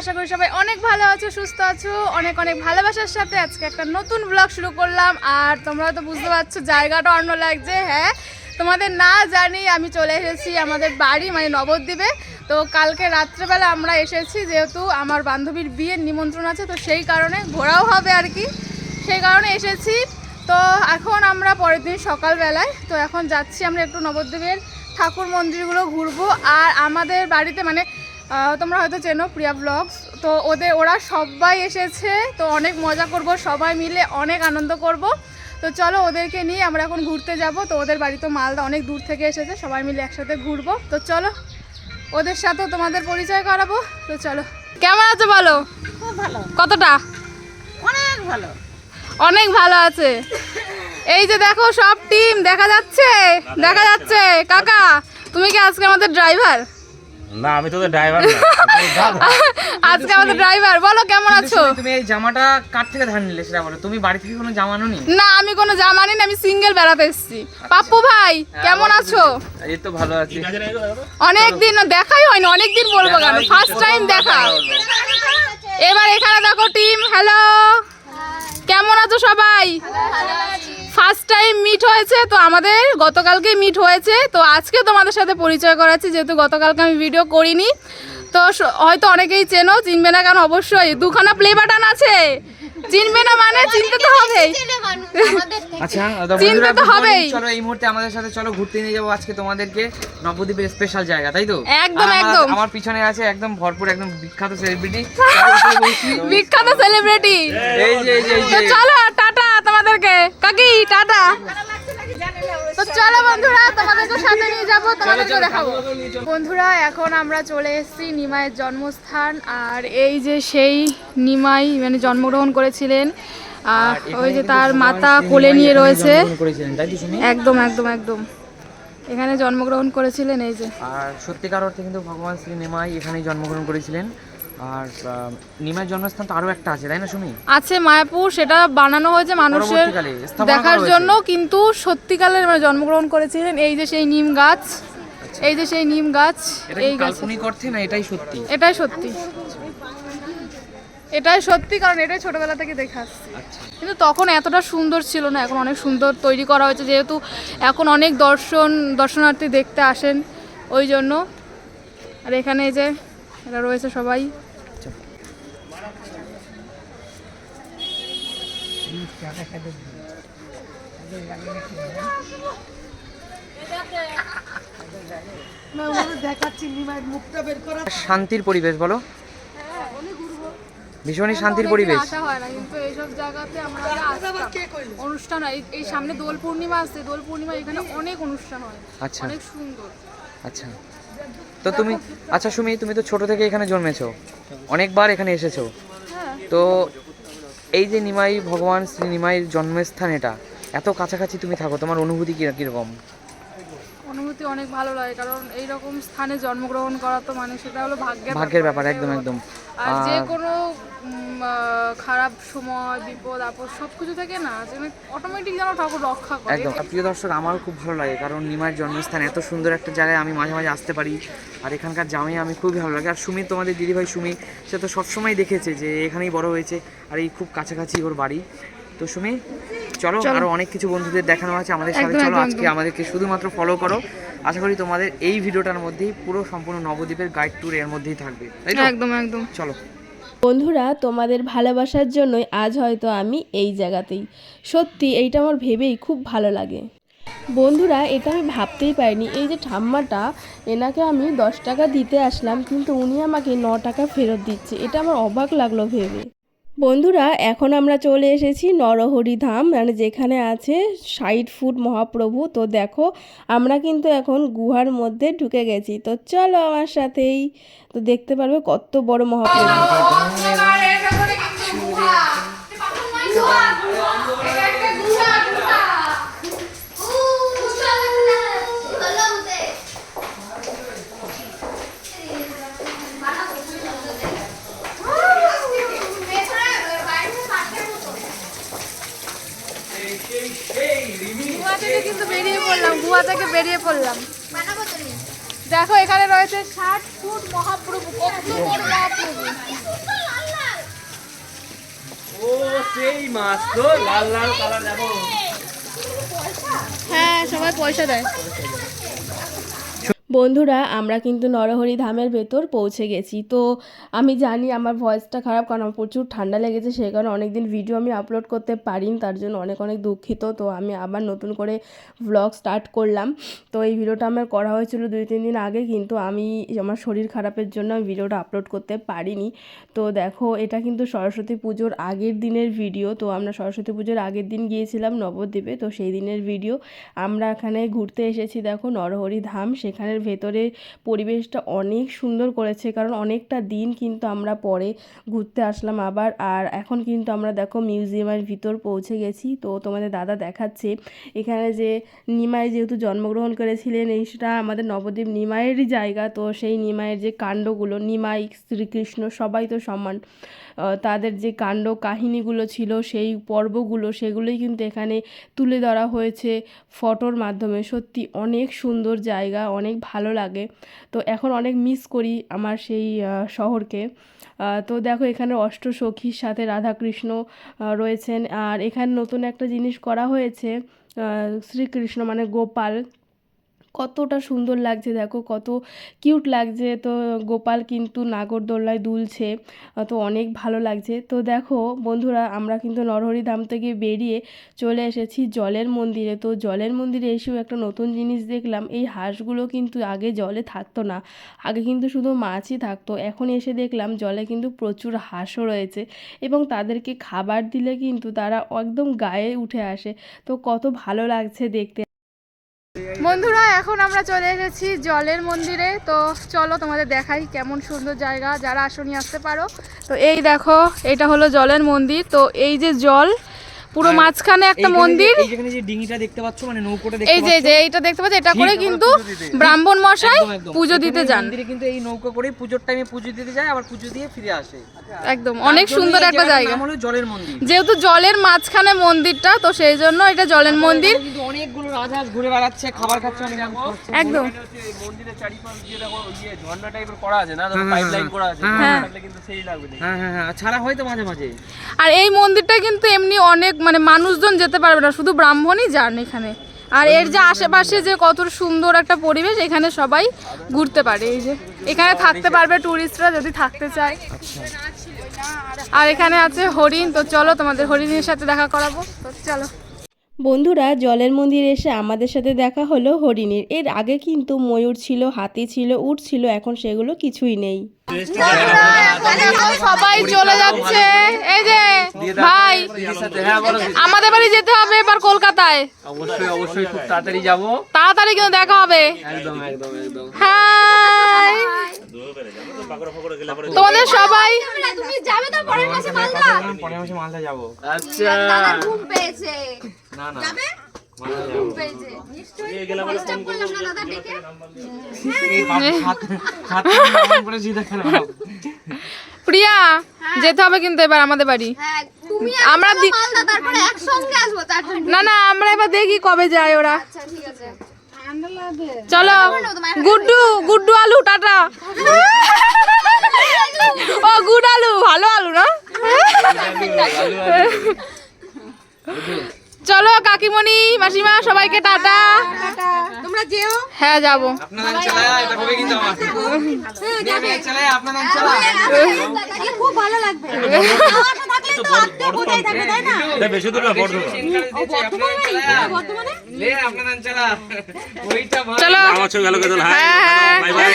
আশা করি সবাই অনেক ভালো আছো, সুস্থ আছো। অনেক অনেক ভালোবাসার সাথে আজকে একটা নতুন ব্লগ শুরু করলাম। আর তোমরা তো বুঝতে পারছ, জায়গাটা অন্য লাগছে হ্যাঁ? তোমাদের না জানি আমি চলে এসেছি আমাদের বাড়ি মানে নবদ্বীপে। তো কালকে রাত্রেবেলা আমরা এসেছি, যেহেতু আমার বান্ধবীর বিয়ের নিমন্ত্রণ আছে, তো সেই কারণে ঘোরাও হবে আর কি। সেই কারণে এসেছি। তো এখন আমরা পরের দিন সকালবেলায়, তো এখন যাচ্ছি আমরা একটু নবদ্বীপের ঠাকুর মন্দিরগুলো ঘুরবো। আর আমাদের বাড়িতে মানে তোমরা হয়তো চেনো প্রিয়া ব্লগস তো ওদের ওরা সবাই এসেছে তো অনেক মজা করব সবাই মিলে অনেক আনন্দ করব। তো চলো ওদেরকে নিয়ে আমরা এখন ঘুরতে যাব। তো ওদের বাড়ি তো মালদা অনেক দূর থেকে এসেছে সবাই মিলে একসাথে ঘুরবো। তো চলো ওদের সাথেও তোমাদের পরিচয় করাবো। তো চলো। কেমন আছো বলো? ভালো। কতটা? অনেক ভালো। অনেক ভালো আছে। এই যে দেখো সব টিম দেখা যাচ্ছে দেখা যাচ্ছে। কাকা তুমি কি আজকে আমাদের ড্রাইভার না আমি তোদের ড্রাইভার না। আজকে আমাদের ড্রাইভার বলো কেমন আছো? তুমি- এই জামাটা কার থেকে ধার নিলে সেটা বলো। তুমি বাড়ি থেকে কোনো জামা নি না আমি কোনো জামা নিন আমি সিঙ্গেল বেড়াতে এসেছি। পাপ্পু ভাই কেমন আছো? এই তো ভালো আছি। অনেক দিন দেখাই হয়নি অনেক দিন বলব কেন? ফার্স্ট টাইম দেখা। এবার এখানে দেখো টিম হ্যালো কেমন আছো সবাই? ফার্স্ট টাইম মিট হয়েছে তো আমাদের গতকালকে মিট হয়েছে। তো আজকে তোমাদের সাথে পরিচয় করাচ্ছি যেহেতু গতকালকে আমি ভিডিও করিনি। তো হয়তো অনেকেই চেনো চিনবে না কেন অবশ্যই দুখানা প্লে বাটন আছে। চিনবে না মানে চিনতে তো হবেই। আচ্ছা তো চিনতে তো হবেই। চলো এই মুহূর্তে আমাদের সাথে চলো ঘুরতে নিয়ে যাব আজকে তোমাদেরকে নবদ্বীপের স্পেশাল জায়গা তাই তো? একদম, একদম। আমার পিছনে আছে একদম ভরপুর একদম বিখ্যাত সেলিব্রিটি বিখ্যাত সেলিব্রিটি এই যে এই যে এই তো যে চলো টাটা তোমাদেরকে কাকি টাটা। তো চলো বন্ধুরা তোমাদেরকে সাথে নিয়ে যাব তোমাদেরকে দেখাবো। বন্ধুরা এখন আমরা চলে এসেছি নিমাইয়ের জন্মস্থান আর এই যে সেই নিমাই মানে জন্মগ্রহণ করেছিলেন আর ওই যে তার মাতা কোলে নিয়ে রয়েছে। একদম একদম একদম। এখানে জন্মগ্রহণ করেছিলেন এই যে। আর সত্যিকার অর্থে কিন্তু ভগবান শ্রী নিমাই এখানেই জন্মগ্রহণ করেছিলেন। আর আহ, জন্মস্থান তো আরও একটা আছে তাই না শুনি আছে মায়াপুর সেটা বানানো হয়েছে মানুষের দেখার জন্য কিন্তু সত্যিকালের মানে জন্মগ্রহণ করেছিলেন এই যে সেই নিম গাছ এই যে সেই নিম গাছ এই কাল্পনিক অর্থে না এটাই সত্যি? এটাই সত্যি। এটাই সত্যি কারণ এটাই ছোটবেলা থেকে দেখে আসছি। আচ্ছা। কিন্তু তখন এতটা সুন্দর ছিল না এখন অনেক সুন্দর তৈরি করা হয়েছে যেহেতু এখন অনেক দর্শন দর্শনার্থী দেখতে আসেন ওই জন্য। আর এখানে যে এরা রয়েছে সবাই। শান্তির পরিবেশ বলো। ভীষণই শান্তির পরিবেশ। আসা হয় না কিন্তু এইসব জায়গাতে আমরা অনুষ্ঠান হয়। এই- এই সামনে দোল পূর্ণিমা আসছে দোল পূর্ণিমা এখানে অনেক অনুষ্ঠান হয়। আচ্ছা। অনেক সুন্দর। আচ্ছা। তো তুমি আচ্ছা সুমি তুমি তো ছোট থেকে এখানে জন্মেছো। অনেকবার এখানে এসেছ। হ্যাঁ। তো এই যে নিমাই ভগবান, শ্রী নিমাইয়ের জন্মস্থান এটা, এত কাছাকাছি তুমি থাকো, তোমার অনুভূতি কীরকম? অনুভূতি অনেক ভালো লাগে কারণ এই রকম স্থানে জন্মগ্রহণ করা তো মানে সেটা হলো ভাগ্যের ভাগ্যের ব্যাপার একদম একদম। আর যে কোনো খারাপ সময় বিপদ আপদ সব কিছু থেকে না অটোমেটিক যেন ঠাকুর রক্ষা করে। একদম। আর প্রিয় দর্শক আমারও খুব ভালো লাগে কারণ নিমাইয়ের জন্মস্থান এত সুন্দর একটা জায়গায় আমি মাঝে মাঝে আসতে পারি আর এখানকার জামে আমি খুবই ভালো লাগে। আর সুমি তোমাদের দিদিভাই সুমি সে তো সবসময় দেখেছে যে এখানেই বড় হয়েছে আর এই খুব কাছাকাছি ওর বাড়ি। তো সুমি চলো আরও অনেক কিছু বন্ধুদের দেখানো আছে আমাদের সাথে। চলো আজকে আমাদেরকে শুধুমাত্র ফলো করো। আশা করি তোমাদের এই ভিডিওটার মধ্যেই পুরো সম্পূর্ণ নবদ্বীপের গাইড ট্যুর এর মধ্যেই থাকবে তাই তো? একদম একদম। চলো। বন্ধুরা তোমাদের ভালোবাসার জন্যই আজ হয়তো আমি এই জায়গাতেই। সত্যি এইটা আমার ভেবেই খুব ভালো লাগে। বন্ধুরা এটা আমি ভাবতেই পারিনি। এই যে ঠাম্মাটা এনাকে আমি দশ টাকা দিতে আসলাম কিন্তু উনি আমাকে ন টাকা ফেরত দিচ্ছে। এটা আমার অবাক লাগল ভেবে। বন্ধুরা, এখন আমরা চলে এসেছি নরহরি ধাম মানে যেখানে আছে ষাট ফুট মহাপ্রভু। তো দেখো, আমরা কিন্তু এখন গুহার মধ্যে ঢুকে গেছি। তো চলো আমার সাথেই, তো দেখতে পারবে কত বড় মহাপ্রভু। পড়লাম গুহা থেকে বেরিয়ে পড়লাম। দেখো এখানে রয়েছে ষাট ফুট মহাপ্রভু মহাপ্রভু। ও সেই মাছ তো লাল লাল কালার দেখো। হ্যাঁ সবাই পয়সা দেয়। বন্ধুরা, আমরা কিন্তু নরহরি ধামের ভেতর পৌঁছে গেছি। তো আমি জানি আমার ভয়েসটা খারাপ কারণ আমার প্রচুর ঠান্ডা লেগেছে, সেই কারণে অনেকদিন ভিডিও আমি আপলোড করতে পারিনি, তার জন্য অনেক অনেক দুঃখিত। তো আমি আবার নতুন করে ভ্লগ স্টার্ট করলাম। তো এই ভিডিওটা আমার করা হয়েছিল দুই, তিন দিন আগে, কিন্তু আমি আমার শরীর খারাপের জন্য আমি ভিডিওটা আপলোড করতে পারিনি। তো দেখো, এটা কিন্তু সরস্বতী পুজোর আগের দিনের ভিডিও তো আমরা সরস্বতী পুজোর আগের দিন গিয়েছিলাম নবদ্বীপে, তো সেই দিনের ভিডিও আমরা এখানে ঘুরতে এসেছি, দেখো, নরহরি ধাম। সেখানের ভেতরে পরিবেশটা অনেক সুন্দর করেছে কারণ অনেকটা দিন কিন্তু আমরা পরে ঘুরতে আসলাম আবার। আর এখন কিন্তু আমরা দেখো মিউজিয়ামের ভিতর পৌঁছে গেছি। তো তোমাদের দাদা দেখাচ্ছে এখানে যে নিমাই যেহেতু জন্মগ্রহণ করেছিলেন এইটা আমাদের নবদ্বীপ নিমাইয়েরই জায়গা। তো সেই নিমাইয়ের যে কাণ্ডগুলো নিমাই শ্রীকৃষ্ণ সবাই তো আহ, তাদের যে কাণ্ড কাহিনীগুলো ছিল, সেই পর্বগুলো, সেগুলোই কিন্তু এখানে তুলে ধরা হয়েছে ফটোর মাধ্যমে। সত্যি অনেক সুন্দর জায়গা, অনেক ভালো লাগে। তো এখন অনেক মিস করি আমার সেই শহরকে। তো দেখো এখানে অষ্ট অষ্টসখীর সাথে রাধাকৃষ্ণ রয়েছেন। আর এখানে নতুন একটা জিনিস করা হয়েছে শ্রীকৃষ্ণ মানে গোপাল। কতটা সুন্দর লাগছে দেখো, কত কিউট লাগছে। তো গোপাল কিন্তু নাগরদোল্লায় দুলছে, তো অনেক ভালো লাগছে। তো দেখো বন্ধুরা, আমরা কিন্তু নরহরি ধাম থেকে বেরিয়ে চলে এসেছি জলের মন্দিরে। তো জলের মন্দিরে এসেও একটা নতুন জিনিস দেখলাম, এই হাঁসগুলো কিন্তু আগে জলে থাকতো না, আগে কিন্তু শুধু মাছই থাকতো। এখন এসে দেখলাম জলে কিন্তু প্রচুর হাঁসও রয়েছে এবং তাদেরকে খাবার দিলে কিন্তু তারা একদম গায়ে উঠে আসে। তো কত ভালো লাগছে দেখতে। বন্ধুরা, এখন আমরা চলে এসেছি জলের মন্দিরে। তো চলো তোমাদের দেখাই কেমন সুন্দর জায়গা, যারা আসনি আসতে পারো। তো এই দেখো, এটা হলো জলের মন্দির। তো এই যে জল পুরো মাঝখানে একটা মন্দির। এই যে ডিঙিটা দেখতে পাচ্ছ মানে নৌকোটা এই দেখতে যে পাচ্ছ? যে এইটা দেখতে পাচ্ছ এটা করে কিন্তু আমরা পুজো দিতে। ব্রাহ্মণ মশাই। পুজো দিতে যান। মন্দিরে কিন্তু এই নৌকা করে পুজোর টাইমে পুজো দিতে যায় আবার পুজো দিয়ে ফিরে আসে। একদম অনেক সুন্দর একটা জায়গা। হলো জলের মন্দির। যেহেতু জলের মাঝখানে মন্দিরটা তো সেই জন্য এটা জলের মন্দির। কিন্তু অনেকগুলো রাজহাঁস ঘুরে বেড়াচ্ছে খাবার খাচ্ছে অনেক একদম। মন্দিরের চারিপাশ দিয়ে দেখো ইয়ে ঝর্ণা টাইপের করা আছে না? হ্যাঁ, পাইপ হ্যাঁ, লাইন করা আছে হ্যাঁ। কিন্তু সেই লাগবে হ্যাঁ হ্যাঁ হ্যাঁ। ছাড়া হয়তো মাঝে মাঝে। আর এই মন্দিরটা কিন্তু এমনি অনেক মানে মানুষজন যেতে পারবে না, শুধু ব্রাহ্মণই যান এখানে। আর এর যে আশেপাশে যে কত সুন্দর একটা পরিবেশ, এখানে সবাই ঘুরতে পারে। এই যে, এখানে থাকতে পারবে ট্যুরিস্টরা যদি থাকতে চায়। আর এখানে আছে হরিণ, তো চলো তোমাদের হরিণের সাথে দেখা করাবো। তো চলো। বন্ধুরা জলের মন্দির এসে আমাদের সাথে দেখা হলো হরিণের। এর আগে কিন্তু ময়ূর ছিল হাতি ছিল উট ছিল এখন সেগুলো কিছুই নেই। সবাই চলে যাচ্ছে। এই যে ভাই আমাদের বাড়ি যেতে হবে এবার কলকাতায়। অবশ্যই অবশ্যই খুব তাড়াতাড়ি যাব। তাড়াতাড়ি কিন্তু দেখা হবে। একদম একদম একদম। হাই। তোমাদের সবাই তুমি যাবে তো পরের মাসে মালদা? পরের মাসে মালদা যাব। আচ্ছা। দাদার ঘুম পেয়েছে। না না। সিধা কেন প্রিয়া যেতে হবে কিন্তু এবার আমাদের বাড়ি। হ্যাঁ আমরা আমরা দি- মালদা তারপরে একসঙ্গে আসব তারপরে না না আমরা এবার দেখি কবে যায় ওরা। আচ্ছা চলো গুড্ডু গুড্ডু আলু টাটা। ও গুড আলু ভালো আলু না? চলো কাকিমণি মাসিমা সবাইকে টাটা। তোমরা যেও। হ্যাঁ যাব। আপনার নাম চালায় এটা হবে কিন্তু আমার। মেয়ে চালায় আপনার নাম চালায় দাদাকে খুব ভালো লাগবে। তো এটা বেশি দূর না? বড় দূর বর্তমানে লে আপনার নাম চালা ওইটা ভালো। চলো। আমার ছবি ভালো করে তোল হাই হ্যাঁ। Bye bye.